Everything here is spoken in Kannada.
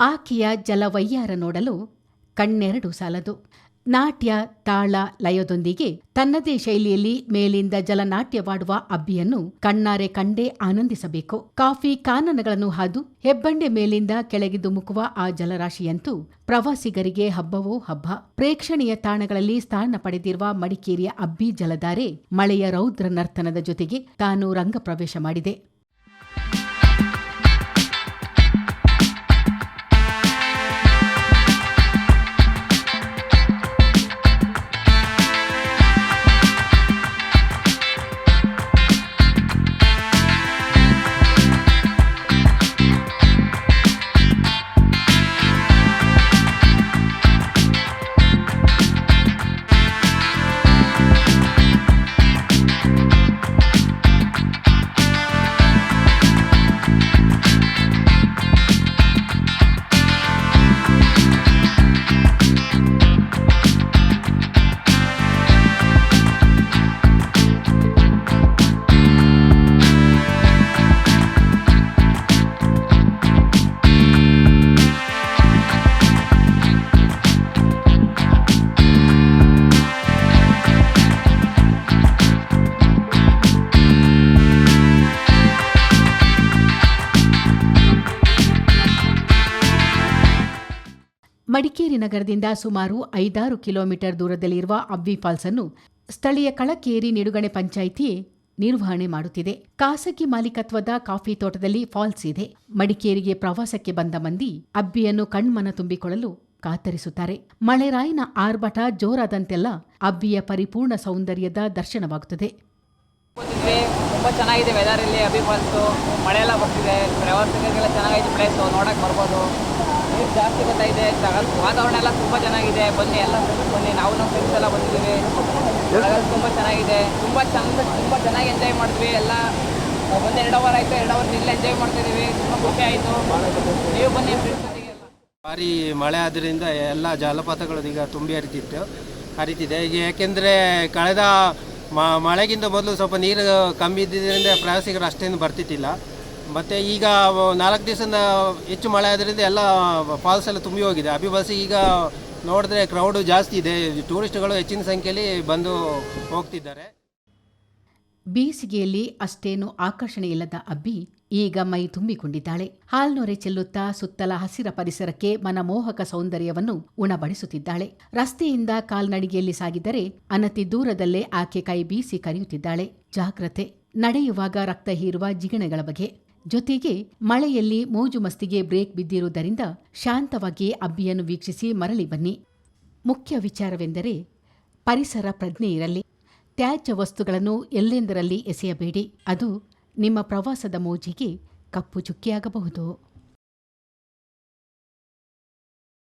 ಆಕೆಯ ಜಲವಯ್ಯಾರ ನೋಡಲು ಕಣ್ಣೆರಡು ಸಾಲದು. ನಾಟ್ಯ, ತಾಳ, ಲಯದೊಂದಿಗೆ ತನ್ನದೇ ಶೈಲಿಯಲ್ಲಿ ಮೇಲಿಂದ ಜಲನಾಟ್ಯವಾಡುವ ಅಬ್ಬಿಯನ್ನು ಕಣ್ಣಾರೆ ಕಂಡೇ ಆನಂದಿಸಬೇಕು. ಕಾಫಿ ಕಾನನಗಳನ್ನು ಹಾದು ಹೆಬ್ಬಂಡೆ ಮೇಲಿಂದ ಕೆಳಗೆ ಧುಮುಕುವ ಆ ಜಲರಾಶಿಯಂತೂ ಪ್ರವಾಸಿಗರಿಗೆ ಹಬ್ಬವೋ ಹಬ್ಬ. ಪ್ರೇಕ್ಷಣೀಯ ತಾಣಗಳಲ್ಲಿ ಸ್ಥಾನ ಪಡೆದಿರುವ ಮಡಿಕೇರಿಯ ಅಬ್ಬಿ ಜಲಧಾರೆ ಮಳೆಯ ರೌದ್ರ ನರ್ತನದ ಜೊತೆಗೆ ತಾನು ರಂಗಪ್ರವೇಶ ಮಾಡಿದೆ. ಮಡಿಕೇರಿ ನಗರದಿಂದ ಸುಮಾರು ಐದಾರು ಕಿಲೋಮೀಟರ್ ದೂರದಲ್ಲಿರುವ ಅಬ್ಬಿ ಫಾಲ್ಸ್ ಅನ್ನು ಸ್ಥಳೀಯ ಕಳಕೇರಿ ನಿಡುಗಣೆ ಪಂಚಾಯಿತಿ ನಿರ್ವಹಣೆ ಮಾಡುತ್ತಿದೆ. ಖಾಸಗಿ ಮಾಲೀಕತ್ವದ ಕಾಫಿ ತೋಟದಲ್ಲಿ ಫಾಲ್ಸ್ ಇದೆ. ಮಡಿಕೇರಿಗೆ ಪ್ರವಾಸಕ್ಕೆ ಬಂದ ಮಂದಿ ಅಬ್ಬಿಯನ್ನು ಕಣ್ಮನ ತುಂಬಿಕೊಳ್ಳಲು ಕಾತರಿಸುತ್ತಾರೆ. ಮಳೆರಾಯಿನ ಆರ್ಭಟ ಜೋರಾದಂತೆಲ್ಲ ಅಬ್ಬಿಯ ಪರಿಪೂರ್ಣ ಸೌಂದರ್ಯದ ದರ್ಶನವಾಗುತ್ತದೆ. ತುಂಬ ಚೆನ್ನಾಗಿದೆ ವೆದರ್ ಇಲ್ಲಿ ಅಬ್ಬಿ ಫಾಲ್ಸು ಬರ್ತಿದೆ. ಪ್ರವಾಸಿಗರಿಗೆಲ್ಲ ಚೆನ್ನಾಗಿದೆ ಪ್ಲೇಸು ನೋಡಕ್ಕೆ ಬರ್ಬೋದು. ಜಾಸ್ತಿ ಬರ್ತಾ ಇದೆ. ವಾತಾವರಣ ಎಲ್ಲ ತುಂಬ ಚೆನ್ನಾಗಿದೆ. ಬನ್ನಿ, ಎಲ್ಲ ಬನ್ನಿ. ನಾವು ನಮ್ಮ ಫ್ರೆಂಡ್ಸ್ ಎಲ್ಲ ಬಂದಿದ್ದೀವಿ. ತುಂಬ ಚೆನ್ನಾಗಿದೆ. ತುಂಬ ಚೆಂದ, ತುಂಬ ಚೆನ್ನಾಗಿ ಎಂಜಾಯ್ ಮಾಡಿದ್ವಿ. ಎಲ್ಲ, ಒಂದು ಎರಡು ಅವರ್ ಆಯಿತು, ಎರಡು ಅವರ್ ಇಲ್ಲಿ ಎಂಜಾಯ್ ಮಾಡ್ತಿದ್ದೀವಿ ತುಂಬ ಖುಷಿ ಆಯಿತು. ನೀವು ಬನ್ನಿ ಫ್ರೆಂಡ್ಸ್ ಭಾರಿ ಮಳೆ ಆದ್ದರಿಂದ ಎಲ್ಲ ಜಲಪಾತಗಳು ಈಗ ತುಂಬಿ ಹರಿತಿತ್ತು, ಹರಿತಿದೆ. ಈಗ ಯಾಕೆಂದರೆ ಕಳೆದ ಮಳೆಗಿಂತ ಮೊದಲು ಸ್ವಲ್ಪ ನೀರು ಕಮ್ಮಿ ಇದ್ದಿದ್ದರಿಂದ ಪ್ರವಾಸಿಗರು ಅಷ್ಟೇನು ಬರ್ತಿದ್ದಿಲ್ಲ. ಮತ್ತು ಈಗ ನಾಲ್ಕು ದಿವಸದಿಂದ ಹೆಚ್ಚು ಮಳೆ ಆದ್ರಿಂದ ಎಲ್ಲ ಫಾಲ್ಸ್ ಎಲ್ಲ ತುಂಬಿ ಹೋಗಿದೆ. ಅಭಿವಾಸಿ ಈಗ ನೋಡಿದ್ರೆ ಕ್ರೌಡು ಜಾಸ್ತಿ ಇದೆ. ಟೂರಿಸ್ಟ್ಗಳು ಹೆಚ್ಚಿನ ಸಂಖ್ಯೆಯಲ್ಲಿ ಬಂದು ಹೋಗ್ತಿದ್ದಾರೆ. ಬೇಸಿಗೆಯಲ್ಲಿ ಅಷ್ಟೇನು ಆಕರ್ಷಣೆ ಇಲ್ಲದ ಅಬ್ಬಿ ಈಗ ಮೈ ತುಂಬಿಕೊಂಡಿದ್ದಾಳೆ. ಹಾಲ್ನೊರೆ ಚೆಲ್ಲುತ್ತಾ ಸುತ್ತಲ ಹಸಿರ ಪರಿಸರಕ್ಕೆ ಮನಮೋಹಕ ಸೌಂದರ್ಯವನ್ನು ಉಣಬಡಿಸುತ್ತಿದ್ದಾಳೆ. ರಸ್ತೆಯಿಂದ ಕಾಲ್ನಡಿಗೆಯಲ್ಲಿ ಸಾಗಿದರೆ ಅನತಿ ದೂರದಲ್ಲೇ ಆಕೆ ಕೈ ಬೀಸಿ ಕರೆಯುತ್ತಿದ್ದಾಳೆ. ಜಾಗ್ರತೆ, ನಡೆಯುವಾಗ ರಕ್ತ ಹೀರುವ ಜಿಗಣೆಗಳ ಬಗೆ. ಜೊತೆಗೆ ಮಳೆಯಲ್ಲಿ ಮೋಜು ಮಸ್ತಿಗೆ ಬ್ರೇಕ್ ಬಿದ್ದಿರುವುದರಿಂದ ಶಾಂತವಾಗಿ ಅಬ್ಬಿಯನ್ನು ವೀಕ್ಷಿಸಿ ಮರಳಿ ಬನ್ನಿ. ಮುಖ್ಯ ವಿಚಾರವೆಂದರೆ ಪರಿಸರ ಪ್ರಜ್ಞೆ ಇರಲಿ. ತ್ಯಾಜ್ಯ ವಸ್ತುಗಳನ್ನು ಎಲ್ಲೆಂದರಲ್ಲಿ ಎಸೆಯಬೇಡಿ. ಅದು ನಿಮ್ಮ ಪ್ರವಾಸದ ಮೋಜಿಗೆ ಕಪ್ಪು ಚುಕ್ಕಿಯಾಗಬಹುದು.